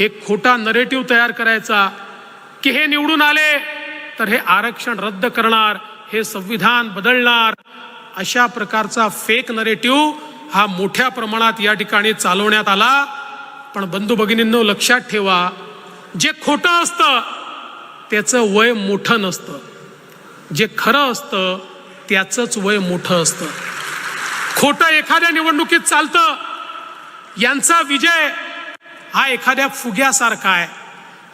एक खोटा नरेटिव्ह तयार करायचा की हे निवडून आले तर हे आरक्षण रद्द करणार हे संविधान बदलणार. अशा प्रकारचा फेक नरेटिव्ह हा मोठ्या प्रमाणात या ठिकाणी चालवण्यात आला. पण बंधू भगिनींनो लक्षात ठेवा जे खोटं असतं त्याचं वय मोठं नसतं. जे खरं असतं त्याचंच वय मोठं असतं. खोटं एखाद्या निवडणुकीत चालतं यांचा विजय हा एखाद्या फुग्यासारखा आहे.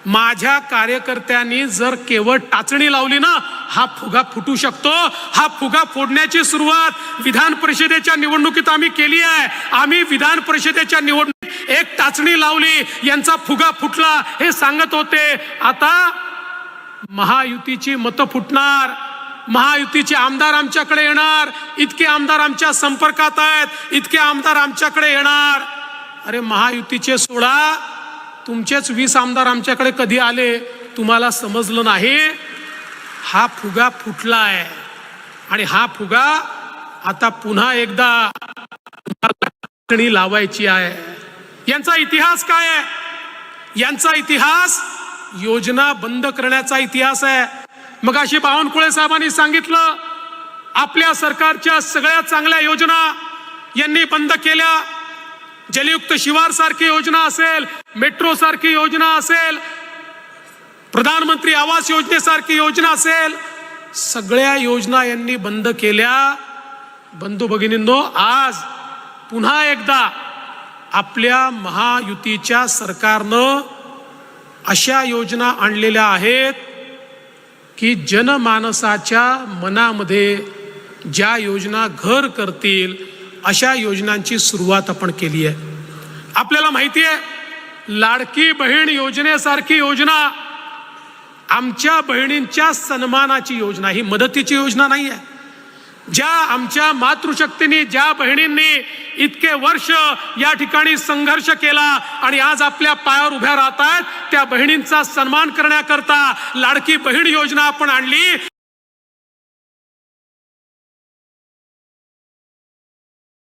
माझ्या कार्यकर्त्यांनी जर केवळ टाचणी लावली ना हा फुगा फुटू शकतो. हा फुगा फोडण्याची सुरुवात विधान परिषदेच्या निवडणुकीत आम्ही केली आहे. आम्ही विधान परिषदेच्या निवडणुकीत एक टाचणी लावली यांचा फुगा फुटला हे सांगत होते. आता महायुतीची मतं फुटणार महायुतीचे आमदार आमच्याकडे येणार इतके आमदार आमच्या संपर्कात आहेत इतके आमदार आमच्याकडे येणार. अरे महायुतीचे सोळा तुमचेच वीस आमदार आमच्याकडे कधी आले तुम्हाला समजलं नाही. हा फुगा फुटला आहे आणि हा फुगा आता पुन्हा एकदा लावायची आहे. यांचा इतिहास काय आहे? यांचा इतिहास योजना बंद करण्याचा इतिहास आहे. मग अशी बावनकुळे साहेबांनी सांगितलं आपल्या सरकारच्या सगळ्या चांगल्या योजना यांनी बंद केल्या. जलयुक्त शिवार सारखी योजना असेल मेट्रो सारखी योजना असेल प्रधानमंत्री आवास योजनेसारखी योजना असेल सगळ्या योजना यांनी बंद केल्या. बंधू भगिनींनो आज पुन्हा एकदा आपल्या महायुतीच्या सरकारनं अशा योजना आणलेल्या आहेत की जनमानसाच्या मनामध्ये ज्या योजना घर करतील अशा योजनांची सुरुवात आपण केली आहे. आपल्याला माहिती आहे लाडकी बहीण योजनेसारखी योजना आमच्या बहिणींच्या सन्मानाची योजना ही मदतीची योजना नाही आहे. ज्या आमच्या मातृशक्तीने ज्या बहिणींनी इतके वर्ष या ठिकाणी संघर्ष केला आणि आज आपल्या पायावर उभ्या राहत आहेत त्या बहिणींचा सन्मान करण्याकरता लाडकी बहीण योजना आपण आणली.